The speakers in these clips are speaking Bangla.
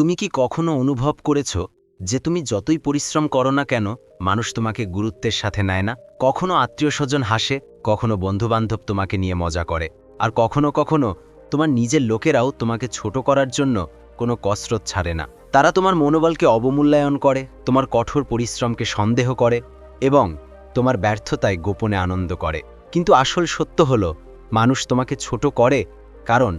তুমি কি কখনো অনুভব করেছ যে তুমি যতই পরিশ্রম করো না কেন, মানুষ তোমাকে গুরুত্বের সাথে নেয় না? কখনো আত্মীয় স্বজন হাসে, কখনো বন্ধুবান্ধব তোমাকে নিয়ে মজা করে, আর কখনো কখনো তোমার নিজের লোকেরাও তোমাকে ছোট করার জন্য কোনো কসরত ছাড়ে না। তারা তোমার মনোবলকে অবমূল্যায়ন করে, তোমার কঠোর পরিশ্রমকে সন্দেহ করে এবং তোমার ব্যর্থতায় গোপনে আনন্দ করে। কিন্তু আসল সত্য হলো, মানুষ তোমাকে ছোট করে, কারণ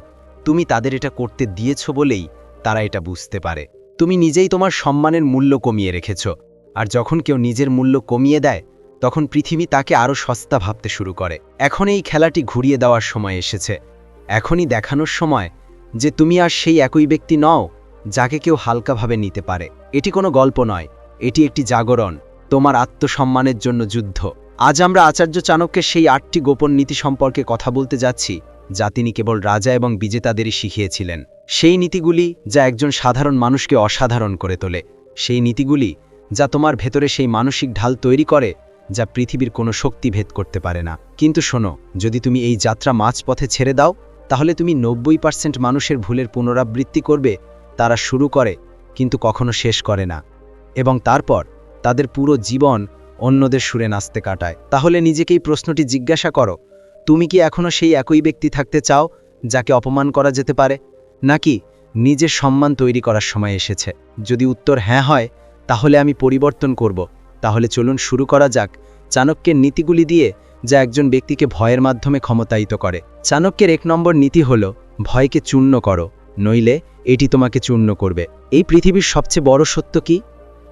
তুমি তাদের এটা করতে দিয়েছ বলেই তারা এটা বুঝতে পারে। তুমি নিজেই তোমার সম্মানের মূল্য কমিয়ে রেখেছ। আর যখন কেউ নিজের মূল্য কমিয়ে দেয়, তখন পৃথিবী তাকে আরও সস্তা ভাবতে শুরু করে। এখন এই খেলাটি ঘুরিয়ে দেওয়ার সময় এসেছে। এখনই দেখানোর সময় যে তুমি আর সেই একই ব্যক্তি নও, যাকে কেউ হালকাভাবে নিতে পারে। এটি কোনো গল্প নয়, এটি একটি জাগরণ, তোমার আত্মসম্মানের জন্য যুদ্ধ। আজ আমরা আচার্য চাণক্যের সেই আটটি গোপন নীতি সম্পর্কে কথা বলতে যাচ্ছি যা তিনি কেবল রাজা এবং বিজেতাদেরই শিখিয়েছিলেন। সেই নীতিগুলি যা একজন সাধারণ মানুষকে অসাধারণ করে তোলে। সেই নীতিগুলি যা তোমার ভেতরে সেই মানসিক ঢাল তৈরি করে, যা পৃথিবীর কোনো শক্তি ভেদ করতে পারে না। কিন্তু শোনো, যদি তুমি এই যাত্রা মাঝপথে ছেড়ে দাও, তাহলে তুমি নব্বই পার্সেন্ট মানুষের ভুলের পুনরাবৃত্তি করবে, তারা শুরু করে, কিন্তু কখনো শেষ করে না। এবং তারপর তাদের পুরো জীবন অন্যদের সুরে নাচতে কাটায়। তাহলে নিজেকেই প্রশ্নটি জিজ্ঞাসা করো তুমি কি এখনও সেই একই ব্যক্তি থাকতে চাও, যাকে অপমান করা যেতে পারে? নাকি নিজের সম্মান তৈরি করার সময় এসেছে? যদি উত্তর হ্যাঁ হয়, তাহলে আমি পরিবর্তন করব। তাহলে চলুন শুরু করা যাক। চাণক্যের নীতিগুলি দিয়ে যা একজন ব্যক্তিকে ভয়ের মাধ্যমে ক্ষমতায়িত করে। চাণক্যের এক নম্বর নীতি হল, ভয়কে চূর্ণ করো, নইলে এটি তোমাকে চূর্ণ করবে। এই পৃথিবীর সবচেয়ে বড় সত্য কি?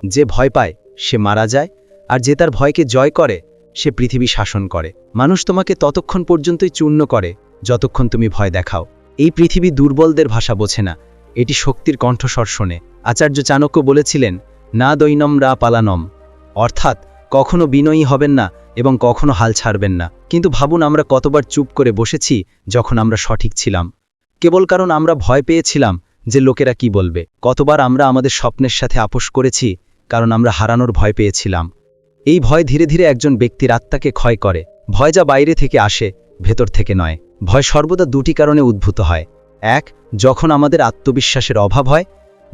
যে ভয় পায়, সে মারা যায়, আর যে তার ভয়কে জয় করে সে পৃথিবী শাসন করে। মানুষ তোমাকে ততক্ষণ পর্যন্তই চূর্ণ করে, যতক্ষণ তুমি ভয় দেখাও। এই পৃথিবী দুর্বলদের ভাষা বোঝে না। এটি শক্তির কণ্ঠস্বর শোনে। আচার্য চাণক্য বলেছিলেন, না দৈনম, রা পালানম। অর্থাৎ, কখনো বিনয়ী হবেন না এবং কখনো হাল ছাড়বেন না। কিন্তু ভাবুন, আমরা কতবার চুপ করে বসেছি যখন আমরা সঠিক ছিলাম। কেবল কারণ আমরা ভয় পেয়েছিলাম যে লোকেরা কি বলবে। কতবার আমরা আমাদের স্বপ্নের সাথে আপোষ করেছি কারণ আমরা হারানোর ভয় পেয়েছিলাম। এই ভয় ধীরে ধীরে একজন ব্যক্তির আত্মাকে ক্ষয় করে। ভয় যা বাইরে থেকে আসে, ভেতর থেকে নয়। ভয় সর্বদা দুটি কারণে উদ্ভূত হয়। এক, যখন আমাদের আত্মবিশ্বাসের অভাব হয়।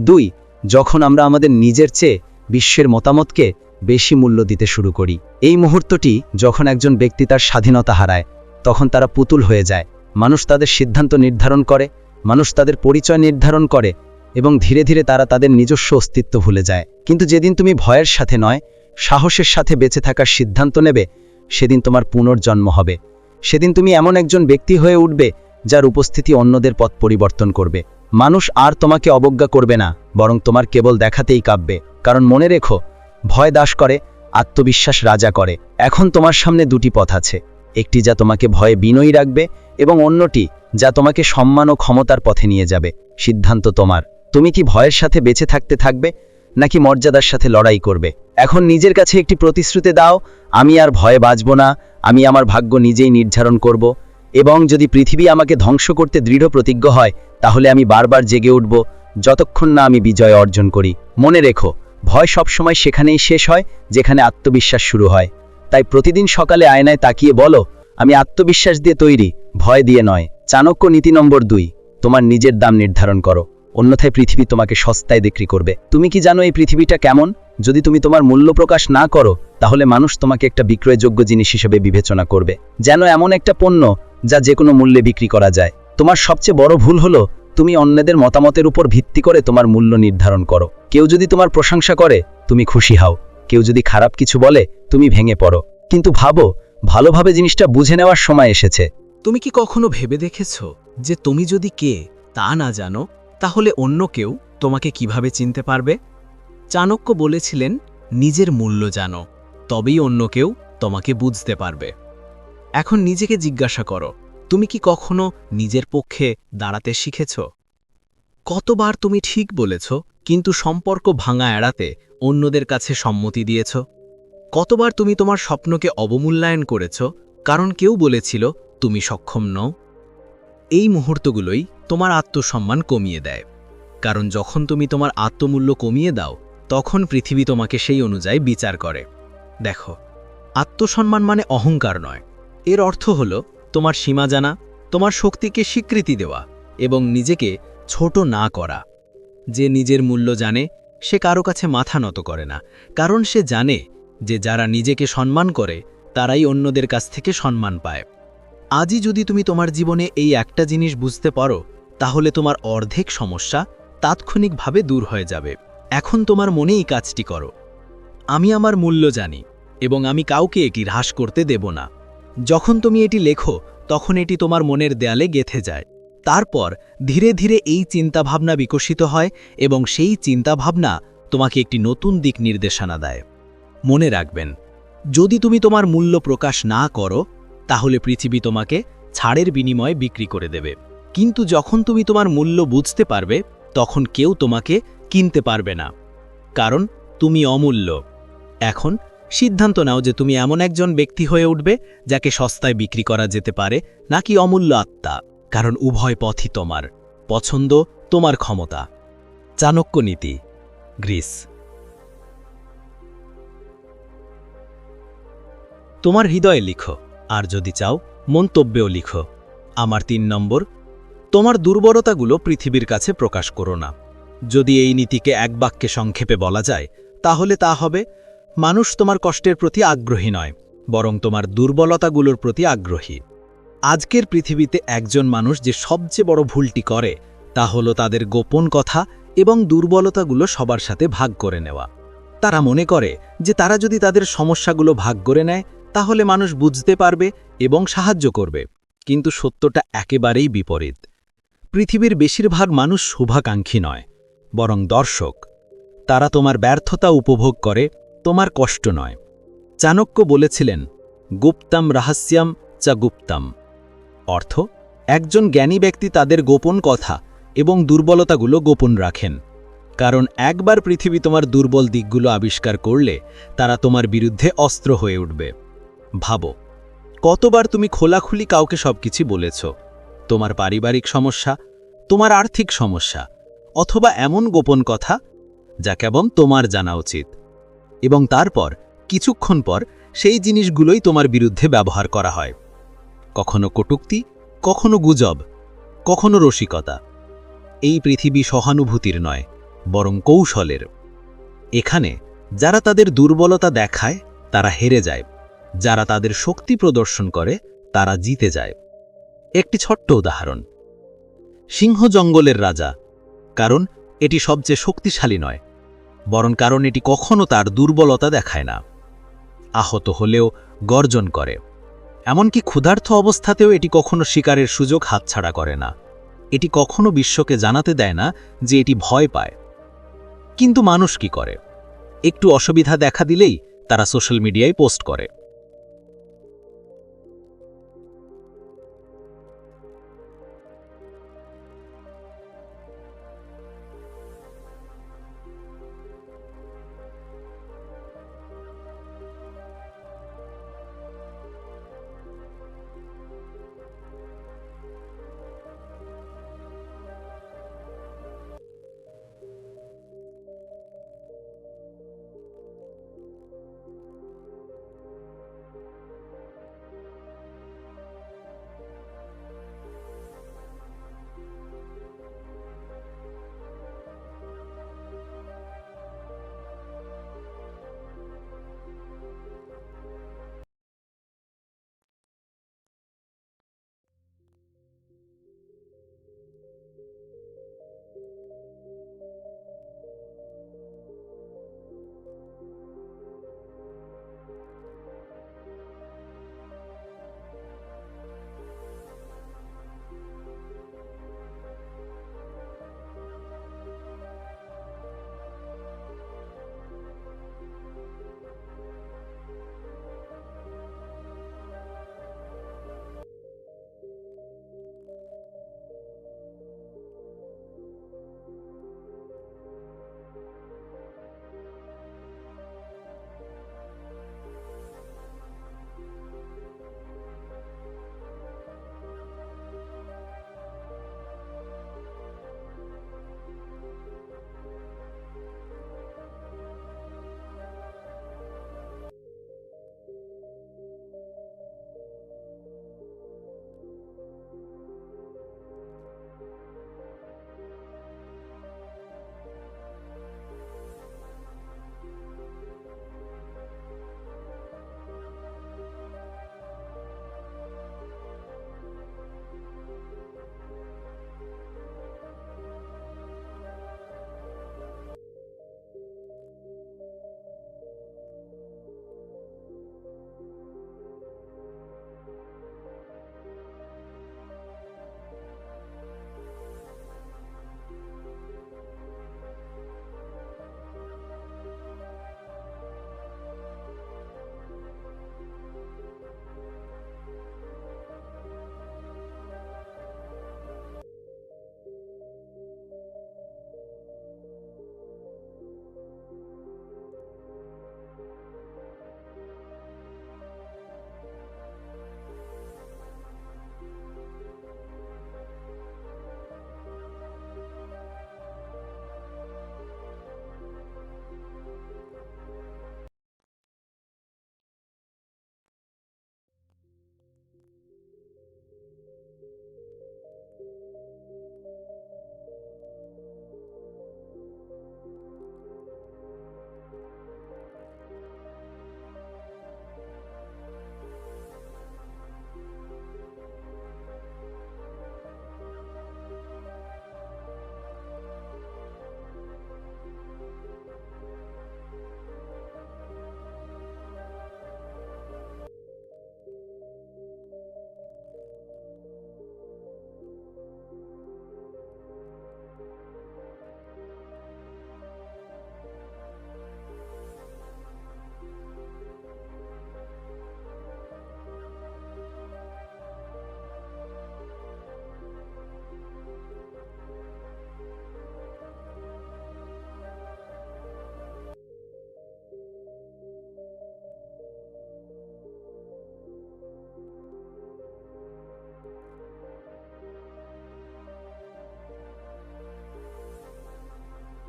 দুই, যখন আমরা আমাদের নিজের চেয়ে বিশ্বের মতামতকে বেশি মূল্য দিতে শুরু করি। এই মুহূর্তটি যখন একজন ব্যক্তি তার স্বাধীনতা হারায়, তখন তারা পুতুল হয়ে যায়। মানুষ তাদের সিদ্ধান্ত নির্ধারণ করে, মানুষ তাদের পরিচয় নির্ধারণ করে এবং ধীরে ধীরে তারা তাদের নিজস্ব অস্তিত্ব ভুলে যায়। কিন্তু যেদিন তুমি ভয়ের সাথে নয় সাহসের সাথে বেঁচে থাকার সিদ্ধান্ত নেবে, সেদিন তোমার পুনর্জন্ম হবে। সেদিন তুমি এমন একজন ব্যক্তি হয়ে উঠবে, যার উপস্থিতি অন্যদের পথ পরিবর্তন করবে। মানুষ আর তোমাকে অবজ্ঞা করবে না, বরং তোমার কেবল দেখাতেই কাঁপবে। কারণ মনে রেখো, ভয় দাস করে, আত্মবিশ্বাস রাজা করে। এখন তোমার সামনে দুটি পথ আছে। একটি যা তোমাকে ভয়ে বিনয়ী রাখবে এবং অন্যটি যা তোমাকে সম্মান ও ক্ষমতার পথে নিয়ে যাবে। সিদ্ধান্ত তোমার। তুমি কি ভয়ের সাথে বেঁচে থাকতে থাকবে? নাকি মর্যাদার সাথে লড়াই করবে। এখন নিজের কাছে একটি প্রতিশ্রুতি দাও, আমি আর ভয়ে বাঁচব না, আমি আমার ভাগ্য নিজেই নির্ধারণ করব। এবং যদি পৃথিবী আমাকে ধ্বংস করতে দৃঢ় প্রতিজ্ঞ হয়, তাহলে আমি বারবার জেগে উঠব, যতক্ষণ না আমি বিজয় অর্জন করি। মনে রেখো, ভয় সবসময় সেখানেই শেষ হয়, যেখানে আত্মবিশ্বাস শুরু হয়। তাই প্রতিদিন সকালে আয়নায় তাকিয়ে বলো, আমি আত্মবিশ্বাস দিয়ে তৈরি, ভয় দিয়ে নয়। চাণক্য নীতি নম্বর দুই, তোমার নিজের দাম নির্ধারণ করো। অন্যথায় পৃথিবী তোমাকে সস্তায় বিক্রি করবে। তুমি কি জানো এই পৃথিবীটা কেমন? যদি তুমি তোমার মূল্য প্রকাশ না করো, তাহলে মানুষ তোমাকে একটা বিক্রয়যোগ্য জিনিস হিসেবে বিবেচনা করবে। যেন এমন একটা পণ্য যা যে কোনো মূল্যে বিক্রি করা যায়। তোমার সবচেয়ে বড় ভুল হলো, তুমি অন্যদের মতামতের উপর ভিত্তি করে তোমার মূল্য নির্ধারণ করো। কেউ যদি তোমার প্রশংসা করে, তুমি খুশি হও। কেউ যদি খারাপ কিছু বলে, তুমি ভেঙে পড়ো। কিন্তু ভাবো, ভালোভাবে জিনিসটা বুঝে নেওয়ার সময় এসেছে। তুমি কি কখনো ভেবে দেখেছ যে তুমি যদি কে, তা না জানো? তাহলে অন্য কেউ তোমাকে কীভাবে চিনতে পারবে? চাণক্য বলেছিলেন, নিজের মূল্য জানো, তবেই অন্য কেউ তোমাকে বুঝতে পারবে। এখন নিজেকে জিজ্ঞাসা করো, তুমি কি কখনো নিজের পক্ষে দাঁড়াতে শিখেছ? কতবার তুমি ঠিক বলেছ, কিন্তু সম্পর্ক ভাঙা এড়াতে অন্যদের কাছে সম্মতি দিয়েছ। কতবার তুমি তোমার স্বপ্নকে অবমূল্যায়ন করেছ, কারণ কেউ বলেছিল, তুমি সক্ষম নও। এই মুহূর্তগুলোই তোমার আত্মসম্মান কমিয়ে দেয়। কারণ যখন তুমি তোমার আত্মমূল্য কমিয়ে দাও, তখন পৃথিবী তোমাকে সেই অনুযায়ী বিচার করে। দেখো, আত্মসম্মান মানে অহংকার নয়। এর অর্থ হল, তোমার সীমা জানা, তোমার শক্তিকে স্বীকৃতি দেওয়া এবং নিজেকে ছোট না করা। যে নিজের মূল্য জানে, সে কারও কাছে মাথা নত করে না। কারণ সে জানে যে যারা নিজেকে সম্মান করে, তারাই অন্যদের কাছ থেকে সম্মান পায়। আজই যদি তুমি তোমার জীবনে এই একটা জিনিস বুঝতে পারো তাহলে তোমার অর্ধেক সমস্যা তাৎক্ষণিকভাবে দূর হয়ে যাবে। এখন তোমার মনেই কাজটি করো। আমি আমার মূল্য জানি এবং আমি কাউকে এটি হ্রাস করতে দেব না। যখন তুমি এটি লেখো, তখন এটি তোমার মনের দেয়ালে গেথে যায়। তারপর ধীরে ধীরে এই চিন্তাভাবনা বিকশিত হয় এবং সেই চিন্তাভাবনা তোমাকে একটি নতুন দিক নির্দেশনা দেয়। মনে রাখবেন, যদি তুমি তোমার মূল্য প্রকাশ না করো, তাহলে পৃথিবী তোমাকে ছাড়ের বিনিময়ে বিক্রি করে দেবে। কিন্তু যখন তুমি তোমার মূল্য বুঝতে পারবে, তখন কেউ তোমাকে কিনতে পারবে না। কারণ তুমি অমূল্য। এখন সিদ্ধান্ত নাও যে তুমি এমন একজন ব্যক্তি হয়ে উঠবে যাকে সস্তায় বিক্রি করা যেতে পারে, নাকি অমূল্য আত্মা। কারণ উভয় পথই তোমার। পছন্দ তোমার ক্ষমতা। চাণক্য নীতি। গ্রিস। তোমার হৃদয়ে লিখো, আর যদি চাও মন্তব্যেও লিখো। আমার তিন নম্বর তোমার দুর্বলতাগুলো পৃথিবীর কাছে প্রকাশ করো না। যদি এই নীতিকে এক বাক্যে সংক্ষেপে বলা যায়, তাহলে তা হবে, মানুষ তোমার কষ্টের প্রতি আগ্রহী নয়, বরং তোমার দুর্বলতাগুলোর প্রতি আগ্রহী। আজকের পৃথিবীতে একজন মানুষ যে সবচেয়ে বড় ভুলটি করে, তা হলো তাদের গোপন কথা এবং দুর্বলতাগুলো সবার সাথে ভাগ করে নেওয়া। তারা মনে করে যে তারা যদি তাদের সমস্যাগুলো ভাগ করে নেয়, তাহলে মানুষ বুঝতে পারবে এবং সাহায্য করবে। কিন্তু সত্যটা একেবারেই বিপরীত। পৃথিবীর বেশিরভাগ মানুষ শুভাকাঙ্ক্ষী নয়, বরং দর্শক। তারা তোমার ব্যর্থতা উপভোগ করে, তোমার কষ্ট নয়। চাণক্য বলেছিলেন, গুপ্তাম রাহাস্যাম চা গুপ্তাম। অর্থ, একজন জ্ঞানী ব্যক্তি তাদের গোপন কথা এবং দুর্বলতাগুলো গোপন রাখেন। কারণ একবার পৃথিবী তোমার দুর্বল দিকগুলো আবিষ্কার করলে তারা তোমার বিরুদ্ধে অস্ত্র হয়ে উঠবে। ভাবো, কতবার তুমি খোলাখুলি কাউকে সবকিছু বলেছ? তোমার পারিবারিক সমস্যা, তোমার আর্থিক সমস্যা, অথবা এমন গোপন কথা যা কেবল তোমার জানা উচিত। এবং তারপর, কিছুক্ষণ পর, সেই জিনিসগুলোই তোমার বিরুদ্ধে ব্যবহার করা হয়। কখনো কটুক্তি, কখনো গুজব, কখনো রসিকতা। এই পৃথিবী সহানুভূতির নয়, বরং কৌশলের। এখানে, যারা তাদের দুর্বলতা দেখায়, তারা হেরে যায়। যারা তাদের শক্তি প্রদর্শন করে, তারা জিতে যায়। একটি ছোট্ট উদাহরণ। সিংহ জঙ্গলের রাজা, কারণ এটি সবচেয়ে শক্তিশালী নয়, বরং কারণ এটি কখনো তার দুর্বলতা দেখায় না। আহত হলেও গর্জন করে, এমনকি ক্ষুধার্থ অবস্থাতেও এটি কখনো শিকারের সুযোগ হাতছাড়া করে না। এটি কখনো বিশ্বকে জানাতে দেয় না যে এটি ভয় পায়। কিন্তু মানুষ কি করে? একটু অসুবিধা দেখা দিলেই তারা সোশ্যাল মিডিয়ায় পোস্ট করে।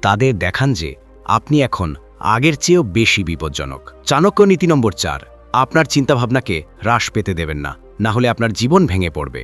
তাদের দেখান যে আপনি এখন আগের চেয়েও বেশি বিপজ্জনক। চাণক্য নীতি নম্বর চার, আপনার চিন্তাভাবনাকে হ্রাস পেতে দেবেন না না হলে আপনার জীবন ভেঙে পড়বে।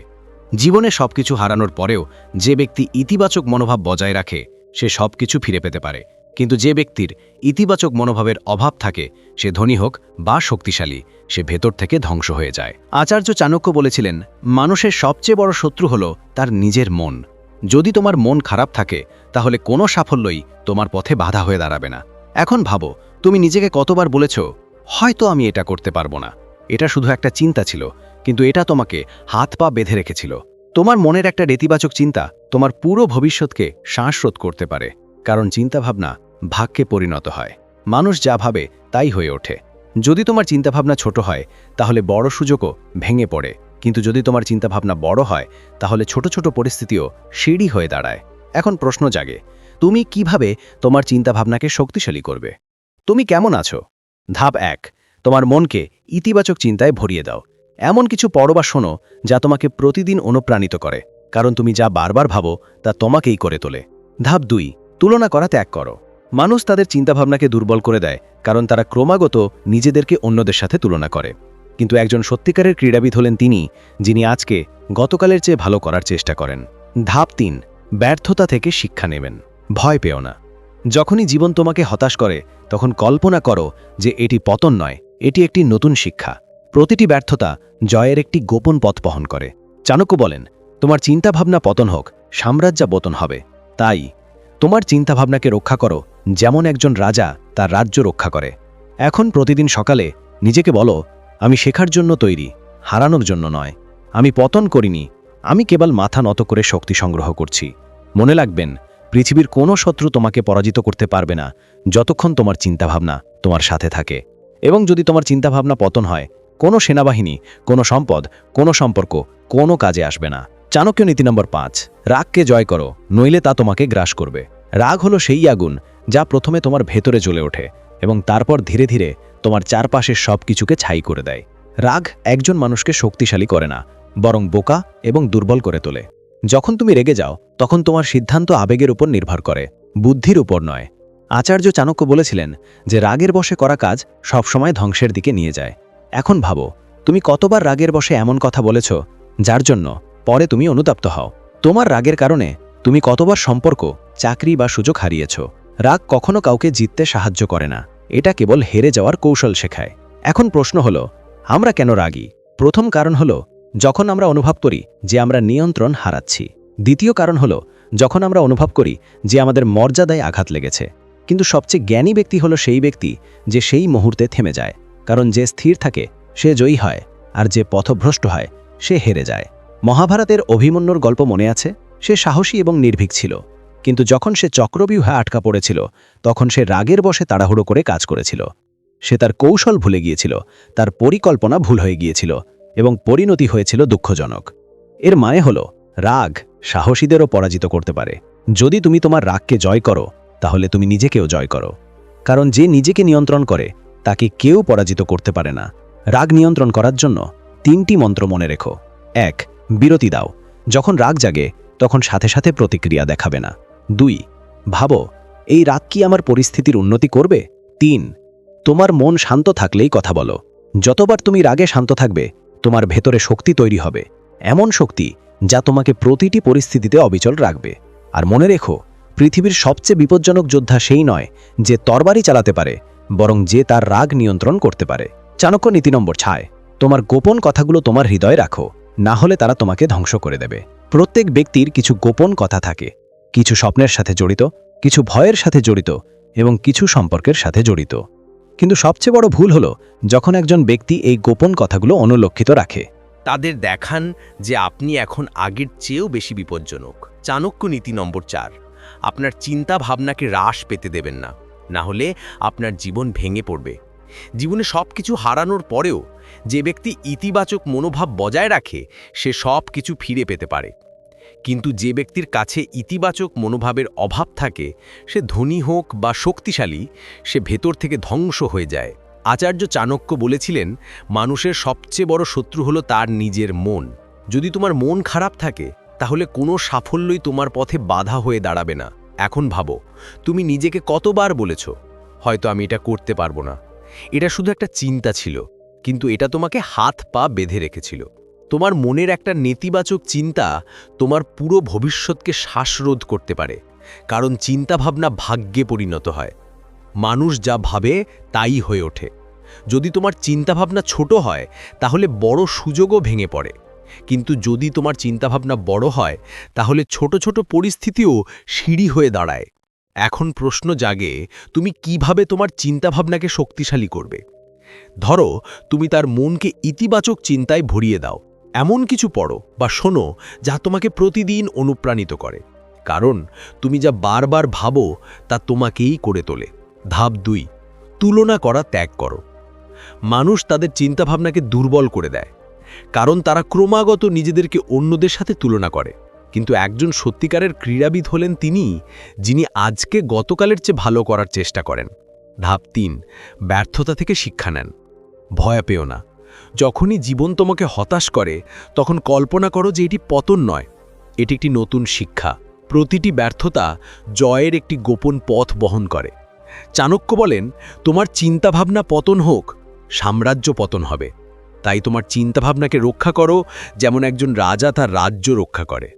জীবনে সবকিছু হারানোর পরেও যে ব্যক্তি ইতিবাচক মনোভাব বজায় রাখে, সে সবকিছু ফিরে পেতে পারে। কিন্তু যে ব্যক্তির ইতিবাচক মনোভাবের অভাব থাকে, সে ধনী হোক বা শক্তিশালী, সে ভেতর থেকে ধ্বংস হয়ে যায়। আচার্য চাণক্য বলেছিলেন, মানুষের সবচেয়ে বড় শত্রু হল তার নিজের মন। যদি তোমার মন খারাপ থাকে, তাহলে কোনো সাফল্যই তোমার পথে বাধা হয়ে দাঁড়াবে না। এখন ভাবো, তুমি নিজেকে কতবার বলেছ, হয়তো আমি এটা করতে পারব না। এটা শুধু একটা চিন্তা ছিল, কিন্তু এটা তোমাকে হাত পা বেঁধে রেখেছিল। তোমার মনের একটা নেতিবাচক চিন্তা তোমার পুরো ভবিষ্যৎকে শ্বাসরোধ করতে পারে, কারণ চিন্তাভাবনা ভাগ্যে পরিণত হয়। মানুষ যা ভাবে তাই হয়ে ওঠে। যদি তোমার চিন্তাভাবনা ছোট হয়, তাহলে বড় সুযোগও ভেঙে পড়ে। কিন্তু যদি তোমার চিন্তাভাবনা বড় হয়, তাহলে ছোট ছোট পরিস্থিতিও সিঁড়ি হয়ে দাঁড়ায়। এখন প্রশ্ন জাগে, তুমি কীভাবে তোমার চিন্তাভাবনাকে শক্তিশালী করবে? তুমি কেমন আছো? ধাপ এক, তোমার মনকে ইতিবাচক চিন্তায় ভরিয়ে দাও। এমন কিছু পড়ো বা শোনো যা তোমাকে প্রতিদিন অনুপ্রাণিত করে, কারণ তুমি যা বারবার ভাবো তা তোমাকেই করে তোলে। ধাপ দুই, তুলনা করা ত্যাগ করো। মানুষ তাদের চিন্তাভাবনাকে দুর্বল করে দেয়, কারণ তারা ক্রমাগত নিজেদেরকে অন্যদের সাথে তুলনা করে। কিন্তু একজন সত্যিকারের ক্রীড়াবিদ হলেন তিনি, যিনি আজকে গতকালের চেয়ে ভালো করার চেষ্টা করেন। ধাপ তিন, ব্যর্থতা থেকে শিক্ষা নেবেন। ভয় পেও না। যখনই জীবন তোমাকে হতাশ করে, তখন কল্পনা করো যে এটি পতন নয়, এটি একটি নতুন শিক্ষা। প্রতিটি ব্যর্থতা জয়ের একটি গোপন পথ বহন করে। চাণক্য বলেন, তোমার চিন্তাভাবনা পতন হোক সাম্রাজ্য পতন হবে। তাই তোমার চিন্তাভাবনাকে রক্ষা করো, যেমন একজন রাজা তার রাজ্য রক্ষা করে। এখন প্রতিদিন সকালে নিজেকে বলো আমি শেখার জন্য তৈরি, হারানোর জন্য নয়। আমি পতন করিনি, আমি কেবল মাথা নত করে শক্তি সংগ্রহ করছি। মনে রাখবেন, পৃথিবীর কোনো শত্রু তোমাকে পরাজিত করতে পারবে না, যতক্ষণ তোমার চিন্তাভাবনা তোমার সাথে থাকে। এবং যদি তোমার চিন্তাভাবনা পতন হয়, কোনো সেনাবাহিনী, কোনো সম্পদ, কোনো সম্পর্ক কোনো কাজে আসবে না। চাণক্য নীতি নম্বর পাঁচ, রাগকে জয় করো, নইলে তা তোমাকে গ্রাস করবে। রাগ হলো সেই আগুন যা প্রথমে তোমার ভেতরে জ্বলে ওঠে। এবং তারপর ধীরে ধীরে তোমার চারপাশের সব কিছুকে ছাই করে দেয়। রাগ একজন মানুষকে শক্তিশালী করে না, বরং বোকা এবং দুর্বল করে তোলে। যখন তুমি রেগে যাও, তখন তোমার সিদ্ধান্ত আবেগের উপর নির্ভর করে, বুদ্ধির উপর নয়। আচার্য চাণক্য বলেছিলেন যে, রাগের বশে করা কাজ সবসময় ধ্বংসের দিকে নিয়ে যায়। এখন ভাবো, তুমি কতবার রাগের বশে এমন কথা বলেছ, যার জন্য পরে তুমি অনুতপ্ত হও। তোমার রাগের কারণে তুমি কতবার সম্পর্ক, চাকরি বা সুযোগ হারিয়েছ। রাগ কখনো কাউকে জিততে সাহায্য করে না। এটা কেবল হেরে যাওয়ার কৌশল শেখায়। এখন প্রশ্ন হল, আমরা কেন রাগী? প্রথম কারণ হল, যখন আমরা অনুভব করি যে আমরা নিয়ন্ত্রণ হারাচ্ছি। দ্বিতীয় কারণ হল, যখন আমরা অনুভব করি যে আমাদের মর্যাদায় আঘাত লেগেছে। কিন্তু সবচেয়ে জ্ঞানী ব্যক্তি হলো সেই ব্যক্তি যে সেই মুহূর্তে থেমে যায়। কারণ যে স্থির থাকে, সে জয়ী হয়, আর যে পথভ্রষ্ট হয়, সে হেরে যায়। মহাভারতের অভিমন্যুর গল্প মনে আছে? সে সাহসী এবং নির্ভীক ছিল। কিন্তু যখন সে চক্রব্যূহে আটকা পড়েছিল, তখন সে রাগের বসে তাড়াহুড়ো করে কাজ করেছিল। সে তার কৌশল ভুলে গিয়েছিল, তার পরিকল্পনা ভুল হয়ে গিয়েছিল এবং পরিণতি হয়েছিল দুঃখজনক। এর মানে হল, রাগ সাহসীদেরও পরাজিত করতে পারে। যদি তুমি তোমার রাগকে জয় করো, তাহলে তুমি নিজেকেও জয় করো। কারণ যে নিজেকে নিয়ন্ত্রণ করে, তাকে কেউ পরাজিত করতে পারে না। রাগ নিয়ন্ত্রণ করার জন্য তিনটি মন্ত্র মনে রেখো। এক, বিরতি দাও। যখন রাগ জাগে, তখন সাথে সাথে প্রতিক্রিয়া দেখাবে না। দুই, ভাবো, এই রাগ কি আমার পরিস্থিতির উন্নতি করবে? তিন, তোমার মন শান্ত থাকলেই কথা বলো। যতবার তুমি রাগে শান্ত থাকবে, তোমার ভেতরে শক্তি তৈরি হবে। এমন শক্তি যা তোমাকে প্রতিটি পরিস্থিতিতে অবিচল রাখবে। আর মনে রেখো, পৃথিবীর সবচেয়ে বিপজ্জনক যোদ্ধা সেই নয় যে তরবারি চালাতে পারে, বরং যে তার রাগ নিয়ন্ত্রণ করতে পারে। চাণক্য নীতি নম্বর ছায়, তোমার গোপন কথাগুলো তোমার হৃদয়ে রাখো, না হলে তারা তোমাকে ধ্বংস করে দেবে। প্রত্যেক ব্যক্তির কিছু গোপন কথা থাকে। কিছু স্বপ্নের সাথে জড়িত, কিছু ভয়ের সাথে জড়িত এবং কিছু সম্পর্কের সাথে জড়িত। কিন্তু সবচেয়ে বড় ভুল হলো যখন একজন ব্যক্তি এই গোপন কথাগুলো অনুলক্ষিত রাখে। তাদের দেখান যে আপনি এখন আগের চেয়েও বেশি বিপজ্জনক। চাণক্য নীতি নম্বর চার, আপনার চিন্তা ভাবনাকে হ্রাস পেতে দেবেন না না হলে আপনার জীবন ভেঙে পড়বে। জীবনে সব কিছু হারানোর পরেও যে ব্যক্তি ইতিবাচক মনোভাব বজায় রাখে, সে সব কিছু ফিরে পেতে পারে। কিন্তু যে ব্যক্তির কাছে ইতিবাচক মনোভাবের অভাব থাকে, সে ধনী হোক বা শক্তিশালী, সে ভেতর থেকে ধ্বংস হয়ে যায়। আচার্য চাণক্য বলেছিলেন, মানুষের সবচেয়ে বড় শত্রু হলো তার নিজের মন। যদি তোমার মন খারাপ থাকে, তাহলে কোনো সাফল্যই তোমার পথে বাধা হয়ে দাঁড়াবে না। এখন ভাবো, তুমি নিজেকে কতবার বলেছ, হয়তো আমি এটা করতে পারব না। এটা শুধু একটা চিন্তা ছিল, কিন্তু এটা তোমাকে হাত পা বেঁধে রেখেছিল। তোমার মনের একটা নেতিবাচক চিন্তা তোমার পুরো ভবিষ্যৎকে শ্বাসরোধ করতে পারে, কারণ চিন্তাভাবনা ভাগ্যে পরিণত হয়। মানুষ যা ভাবে তাই হয়ে ওঠে। যদি তোমার চিন্তাভাবনা ছোট হয়, তাহলে বড় সুযোগও ভেঙে পড়ে। কিন্তু যদি তোমার চিন্তাভাবনা বড় হয়, তাহলে ছোট ছোট পরিস্থিতিও সিঁড়ি হয়ে দাঁড়ায়। এখন প্রশ্ন জাগে, তুমি কীভাবে তোমার চিন্তাভাবনাকে শক্তিশালী করবে? ধরো, তুমি তার মনকে ইতিবাচক চিন্তায় ভরিয়ে দাও। এমন কিছু পড়ো বা শোনো যা তোমাকে প্রতিদিন অনুপ্রাণিত করে। কারণ তুমি যা বারবার ভাবো তা তোমাকেই করে তোলে। ধাপ দুই, তুলনা করা ত্যাগ করো। মানুষ তাদের চিন্তাভাবনাকে দুর্বল করে দেয়। কারণ তারা ক্রমাগত নিজেদেরকে অন্যদের সাথে তুলনা করে। কিন্তু একজন সত্যিকারের ক্রীড়াবিদ হলেন তিনি, যিনি আজকে গতকালের চেয়ে ভালো করার চেষ্টা করেন। ধাপ তিন, ব্যর্থতা থেকে শিক্ষা নেন। ভয় পেও না। যখনই জীবন তোমাকে হতাশ করে, তখন কল্পনা করো যে এটি পতন নয়, এটি একটি নতুন শিক্ষা। প্রতিটি ব্যর্থতা জয়ের একটি গোপন পথ বহন করে। চাণক্য বলেন, তোমার চিন্তাভাবনা পতন হোক, সাম্রাজ্য পতন হবে। তাই তোমার চিন্তাভাবনাকে রক্ষা করো, যেমন একজন রাজা তার রাজ্য রক্ষা করে।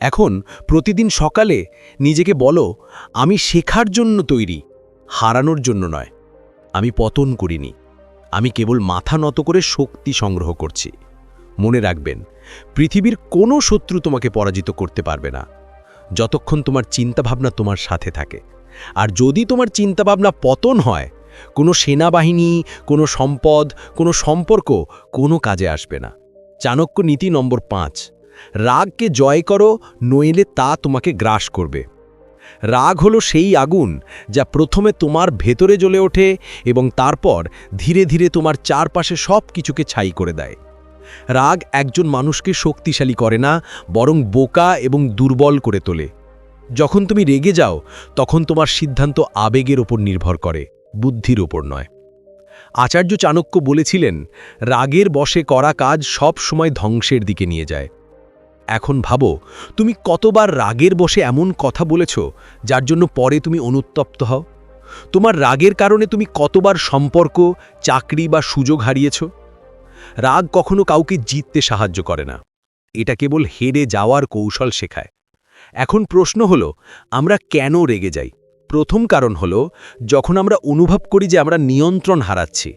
এখন প্রতিদিন সকালে নিজেকে বলো, আমি শেখার জন্য তৈরি, হারানোর জন্য নয়, আমি পতন করিনি আমি কেবল মাথা নত করে শক্তি সংগ্রহ করছি। মনে রাখবেন, পৃথিবীর কোনো শত্রু তোমাকে পরাজিত করতে পারবে না। যতক্ষণ তোমার চিন্তাভাবনা তোমার সাথে থাকে। আর যদি তোমার চিন্তাভাবনা পতন হয়, কোনো সেনাবাহিনী, কোনো সম্পদ, কোনো সম্পর্ক কোনো কাজে আসবে না। চাণক্য নীতি নম্বর পাঁচ, রাগকে জয় করো, নইলে তা তোমাকে গ্রাস করবে। রাগ হলো সেই আগুন যা প্রথমে তোমার ভেতরে জ্বলে ওঠে এবং তারপর ধীরে ধীরে তোমার চারপাশে সব কিছুকে ছাই করে দেয়। রাগ একজন মানুষকে শক্তিশালী করে না, বরং বোকা এবং দুর্বল করে তোলে। যখন তুমি রেগে যাও, তখন তোমার সিদ্ধান্ত আবেগের ওপর নির্ভর করে, বুদ্ধির ওপর নয়। আচার্য চাণক্য বলেছিলেন, রাগের বশে করা কাজ সব সময় ধ্বংসের দিকে নিয়ে যায়। এখন ভাবো, তুমি কতবার রাগের বসে এমন কথা বলেছ, যার জন্য পরে তুমি অনুত্তপ্ত হও? তোমার রাগের কারণে তুমি কতবার সম্পর্ক, চাকরি বা সুযোগ হারিয়েছ? রাগ কখনো কাউকে জিততে সাহায্য করে না। এটা কেবল হেরে যাওয়ার কৌশল শেখায়। এখন প্রশ্ন হলো, আমরা কেন রেগে যাই? প্রথম কারণ হলো, যখন আমরা অনুভব করি যে আমরা নিয়ন্ত্রণ হারাচ্ছি।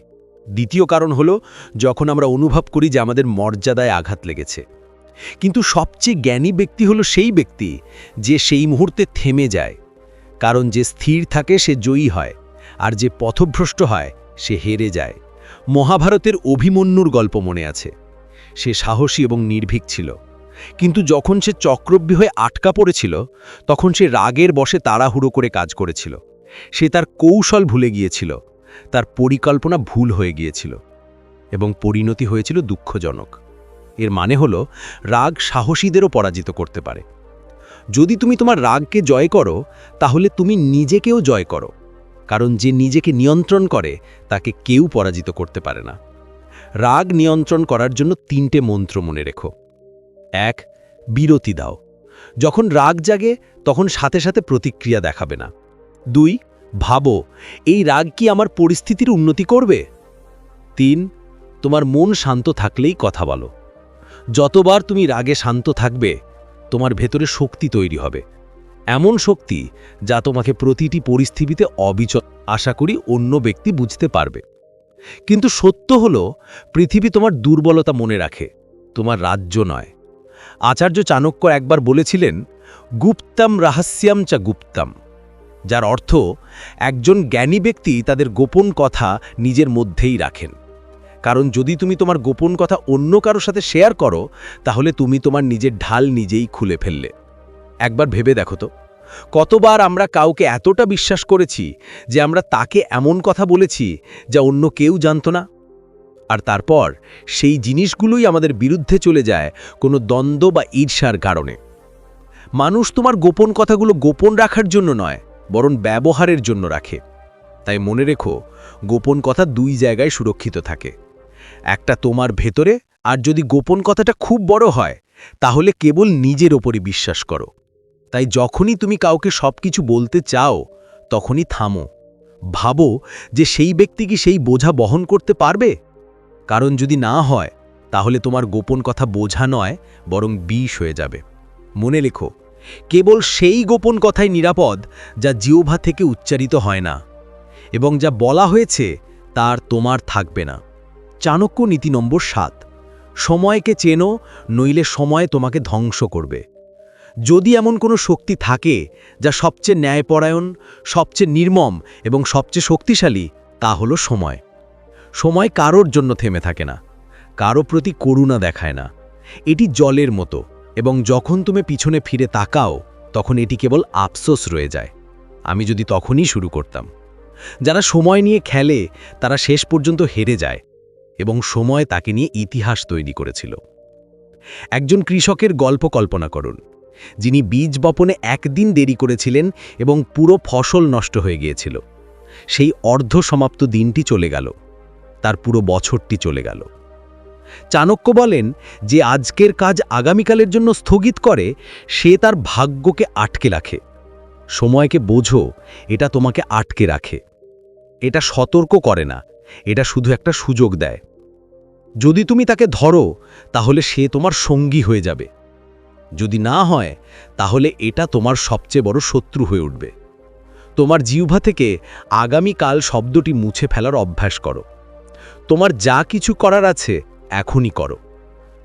দ্বিতীয় কারণ হলো, যখন আমরা অনুভব করি যে আমাদের মর্যাদায় আঘাত লেগেছে। কিন্তু সবচেয়ে জ্ঞানী ব্যক্তি হলো সেই ব্যক্তি যে সেই মুহূর্তে থেমে যায়। কারণ যে স্থির থাকে সে জয়ী হয়, আর যে পথভ্রষ্ট হয়, সে হেরে যায়। মহাভারতের অভিমন্যুর গল্প মনে আছে। সে সাহসী এবং নির্ভীক ছিল। কিন্তু যখন সে চক্রব্যী হয়ে আটকা পড়েছিল, তখন সে রাগের বসে তাড়াহুড়ো করে কাজ করেছিল। সে তার কৌশল ভুলে গিয়েছিল। তার পরিকল্পনা ভুল হয়ে গিয়েছিল। এবং পরিণতি হয়েছিল দুঃখজনক। এর মানে হল, রাগ সাহসীদেরও পরাজিত করতে পারে। যদি তুমি তোমার রাগকে জয় করো, তাহলে তুমি নিজেকেও জয় করো, কারণ যে নিজেকে নিয়ন্ত্রণ করে, তাকে কেউ পরাজিত করতে পারে না। রাগ নিয়ন্ত্রণ করার জন্য তিনটে মন্ত্র মনে রেখো। এক, বিরতি দাও। যখন রাগ জাগে, তখন সাথে সাথে প্রতিক্রিয়া দেখাবে না। দুই, ভাবো, এই রাগ কি আমার পরিস্থিতির উন্নতি করবে? তিন, তোমার মন শান্ত থাকলেই কথা বলো। যতবার তুমি রাগে শান্ত থাকবে, তোমার ভেতরে শক্তি তৈরি হবে। এমন শক্তি যা তোমাকে প্রতিটি পরিস্থিতিতে অবিচল, আশা করি অন্য ব্যক্তি বুঝতে পারবে। কিন্তু সত্য হল, পৃথিবী তোমার দুর্বলতা মনে রাখে, তোমার রাজ্য নয়। আচার্য চাণক্য একবার বলেছিলেন, গুপ্তাম রাহাস্যাম চা গুপ্তাম যার অর্থ, একজন জ্ঞানী ব্যক্তি তাদের গোপন কথা নিজের মধ্যেই রাখেন। কারণ যদি তুমি তোমার গোপন কথা অন্য কারোর সাথে শেয়ার করো, তাহলে তুমি তোমার নিজের ঢাল নিজেই খুলে ফেললে। একবার ভেবে দেখো তো। কতবার আমরা কাউকে এতটা বিশ্বাস করেছি যে আমরা তাকে এমন কথা বলেছি যা অন্য কেউ জানতো না? আর তারপর সেই জিনিসগুলোই আমাদের বিরুদ্ধে চলে যায় কোনো দ্বন্দ্ব বা ঈর্ষার কারণে। মানুষ তোমার গোপন কথাগুলো গোপন রাখার জন্য নয়, বরং ব্যবহারের জন্য রাখে। তাই মনে রেখো, গোপন কথা দুই জায়গায় সুরক্ষিত থাকে। একটা তোমার ভেতরে, আর যদি গোপন কথাটা খুব বড় হয়, তাহলে কেবল নিজের ওপরই বিশ্বাস করো। তাই যখনই তুমি কাউকে সবকিছু বলতে চাও, তখনই থামো। ভাবো যে সেই ব্যক্তি কি সেই বোঝা বহন করতে পারবে? কারণ যদি না হয়, তাহলে তোমার গোপন কথা বোঝা নয়, বরং বিষ হয়ে যাবে। মনে লেখো, কেবল সেই গোপন কথাই নিরাপদ যা জিওভা থেকে উচ্চারিত হয় না, এবং যা বলা হয়েছে, তার তোমার থাকবে না। চাণক্য নীতি নম্বর সাত। সময়কে চেনো, নইলে সময় তোমাকে ধ্বংস করবে। যদি এমন কোনো শক্তি থাকে, যা সবচেয়ে ন্যায়পরায়ণ, সবচেয়ে নির্মম এবং সবচেয়ে শক্তিশালী, তা হলো সময়। সময় কারোর জন্য থেমে থাকে না, কারও প্রতি করুণা দেখায় না। এটি জলের মতো, এবং যখন তুমি পিছনে ফিরে তাকাও, তখন এটি কেবল আফসোস রয়ে যায়। আমি যদি তখনই শুরু করতাম। যারা সময় নিয়ে খেলে, তারা শেষ পর্যন্ত হেরে যায়। এবং সময় তাকে নিয়ে ইতিহাস তৈরি করেছিল। একজন কৃষকের গল্প কল্পনা করুন, যিনি বীজ বপনে একদিন দেরি করেছিলেন এবং পুরো ফসল নষ্ট হয়ে গিয়েছিল। সেই অর্ধ সমাপ্ত দিনটি চলে গেল, তার পুরো বছরটি চলে গেল। চাণক্য বলেন যে আজকের কাজ আগামীকালের জন্য স্থগিত করে, সে তার ভাগ্যকে আটকে রাখে। সময়কে বোঝো, এটা তোমাকে আটকে রাখে। এটা সতর্ক করে না, এটা শুধু একটা সুযোগ দেয়। যদি তুমি তাকে ধরো, তাহলে সে তোমার সঙ্গী হয়ে যাবে। যদি না হয়, তাহলে এটা তোমার সবচেয়ে বড় শত্রু হয়ে উঠবে। তোমার জিহ্বা থেকে আগামীকাল শব্দটি মুছে ফেলার অভ্যাস করো। তোমার যা কিছু করার আছে, এখনই করো।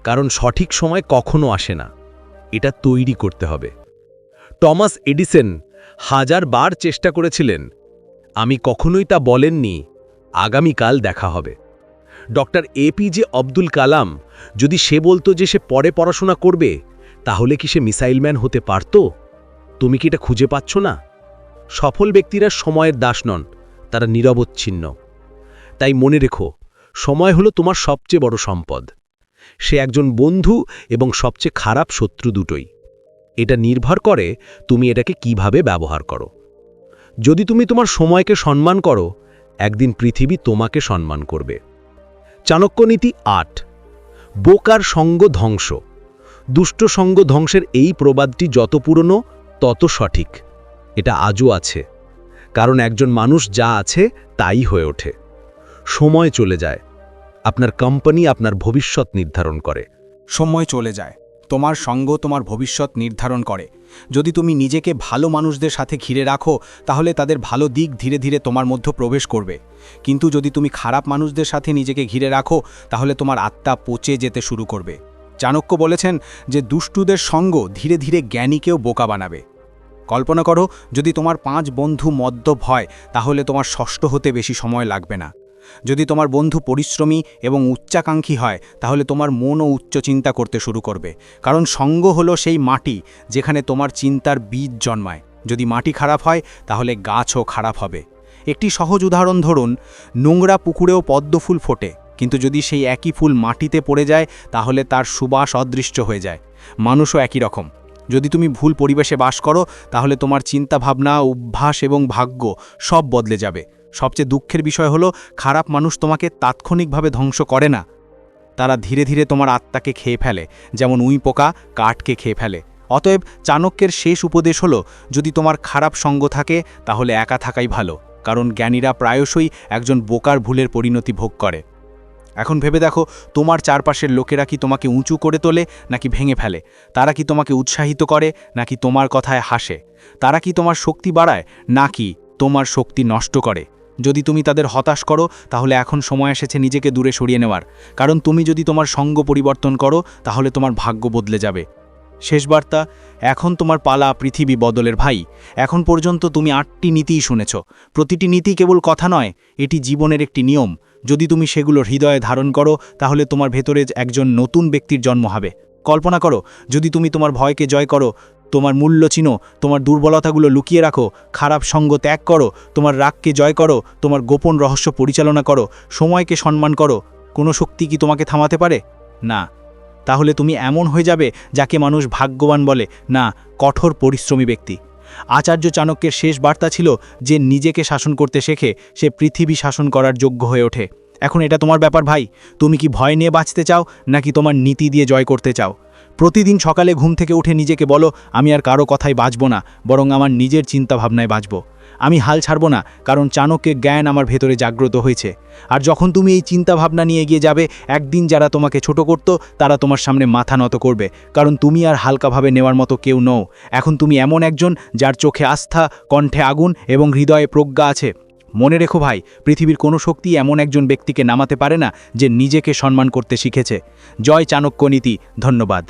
কারণ সঠিক সময় কখনো আসে না। এটা তৈরি করতে হবে। টমাস এডিসন হাজার বার চেষ্টা করেছিলেন, আমি কখনোই তা বলেননি, আগামীকাল দেখা হবে। Doctor A P J Abdul Kalam. যদি সে বলতো যে সে পরে পড়াশোনা করবে, তাহলে কি সে মিসাইলম্যান হতে পারত? তুমি কি এটা খুঁজে পাচ্ছ না? সফল ব্যক্তিরা সময়ের দাস নন, তারা নিরবচ্ছিন্ন। তাই মনে রেখো, সময় হলো তোমার সবচেয়ে বড় সম্পদ। সে একজন বন্ধু এবং সবচেয়ে খারাপ শত্রু দুটোই। এটা নির্ভর করে তুমি এটাকে কীভাবে ব্যবহার করো। যদি তুমি তোমার সময়কে সম্মান করো, একদিন পৃথিবী তোমাকে সম্মান করবে। চাণক্যনীতি আট। বোকার সঙ্গ ধ্বংস। দুষ্ট সঙ্গ ধ্বংসের এই প্রবাদটি যত পুরনো, তত সঠিক। এটা আজও আছে। কারণ একজন মানুষ যা আছে, তাই হয়ে ওঠে। সময় চলে যায়। আপনার কোম্পানি আপনার ভবিষ্যৎ নির্ধারণ করে। সময় চলে যায়। তোমার সঙ্গ তোমার ভবিষ্যৎ নির্ধারণ করে। যদি তুমি নিজেকে ভালো মানুষদের সাথে ঘিরে রাখো, তাহলে তাদের ভালো দিক ধীরে ধীরে তোমার মধ্যে প্রবেশ করবে। কিন্তু যদি তুমি খারাপ মানুষদের সাথে নিজেকে ঘিরে রাখো, তাহলে তোমার আত্মা পচে যেতে শুরু করবে। চাণক্য বলেছেন যে, দুষ্টুদের সঙ্গ ধীরে ধীরে জ্ঞানীকেও বোকা বানাবে। কল্পনা করো, যদি তোমার পাঁচ বন্ধু মদ্যপ হয়, তাহলে তোমার ষষ্ঠ হতে বেশি সময় লাগবে না। যদি তোমার বন্ধু পরিশ্রমী এবং উচ্চাকাঙ্ক্ষী হয়, তাহলে তোমার মনও উচ্চ চিন্তা করতে শুরু করবে। কারণ সঙ্গ হলো সেই মাটি যেখানে তোমার চিন্তার বীজ জন্মায়। যদি মাটি খারাপ হয়, তাহলে গাছও খারাপ হবে। একটি সহজ উদাহরণ ধরুন, নোংরা পুকুরেও পদ্মফুল ফোটে, কিন্তু যদি সেই একই ফুল মাটিতে পড়ে যায়, তাহলে তার সুবাস অদৃশ্য হয়ে যায়। মানুষও একই রকম। যদি তুমি ভুল পরিবেশে বাস করো, তাহলে তোমার চিন্তাভাবনা, অভ্যাস এবং ভাগ্য সব বদলে যাবে। সবচেয়ে দুঃখের বিষয় হলো, খারাপ মানুষ তোমাকে তাৎক্ষণিকভাবে ধ্বংস করে না। তারা ধীরে ধীরে তোমার আত্মাকে খেয়ে ফেলে, যেমন উই পোকা কাঠকে খেয়ে ফেলে। অতএব চাণক্যের শেষ উপদেশ হলো, যদি তোমার খারাপ সঙ্গ থাকে, তাহলে একা থাকাই ভালো, কারণ জ্ঞানীরা প্রায়শই একজন বোকার ভুলের পরিণতি ভোগ করে। এখন ভেবে দেখো, তোমার চারপাশের লোকেরা কি তোমাকে উঁচু করে তোলে, নাকি ভেঙে ফেলে? তারা কি তোমাকে উৎসাহিত করে, নাকি তোমার কথায় হাসে? তারা কি তোমার শক্তি বাড়ায়, নাকি তোমার শক্তি নষ্ট করে? যদি তুমি তাদের হতাশ করো, তাহলে এখন সময় এসেছে নিজেকে দূরে সরিয়ে নেওয়ার। কারণ তুমি যদি তোমার সঙ্গ পরিবর্তন করো, তাহলে তোমার ভাগ্য বদলে যাবে। শেষ বার্তা, এখন তোমার পালা পৃথিবী বদলের ভাই। এখন পর্যন্ত তুমি আটটি নীতিই শুনেছ। প্রতিটি নীতি কেবল কথা নয়, এটি জীবনের একটি নিয়ম। যদি তুমি সেগুলো হৃদয়ে ধারণ করো, তাহলে তোমার ভেতরে একজন নতুন ব্যক্তির জন্ম হবে। কল্পনা করো, যদি তুমি তোমার ভয়কে জয় করো তোমার মূল্য চিনো, তোমার দুর্বলতাগুলো লুকিয়ে রাখো, খারাপ সঙ্গ ত্যাগ করো, তোমার রাগকে জয় করো, তোমার গোপন রহস্য পরিচালনা করো, সময়কে সম্মান করো। কোনো শক্তি কি তোমাকে থামাতে পারে? না। তাহলে তুমি এমন হয়ে যাবে যাকে মানুষ ভাগ্যবান বলে। না, কঠোর পরিশ্রমী ব্যক্তি। আচার্য চাণক্যের শেষ বার্তা ছিল যে নিজেকে শাসন করতে শেখে, সে পৃথিবী শাসন করার যোগ্য হয়ে ওঠে। এখন এটা তোমার ব্যাপার ভাই। তুমি কি ভয় নিয়ে বাঁচতে চাও, নাকি তোমার নীতি দিয়ে জয় করতে চাও? প্রতিদিন সকালে ঘুম থেকে উঠে নিজেকে বলো, আমি আর কারও কথাই বাঁচব না, বরং আমার নিজের চিন্তা ভাবনায় বাঁচব। আমি হাল ছাড়ব না, কারণ চাণক্যের জ্ঞান আমার ভেতরে জাগ্রত হয়েছে। আর যখন তুমি এই চিন্তা ভাবনা নিয়ে এগিয়ে যাবে, একদিন যারা তোমাকে ছোট করত, তারা তোমার সামনে মাথা নত করবে। কারণ তুমি আর হালকাভাবে নেওয়ার মতো কেউ নও। এখন তুমি এমন একজন, যার চোখে আস্থা, কণ্ঠে আগুন এবং হৃদয়ে প্রজ্ঞা আছে। মনে রেখো ভাই, পৃথিবীর কোনো শক্তি এমন একজন ব্যক্তিকে নামাতে পারে না, যে নিজেকে সম্মান করতে শিখেছে। জয় চাণক্য নীতি। ধন্যবাদ।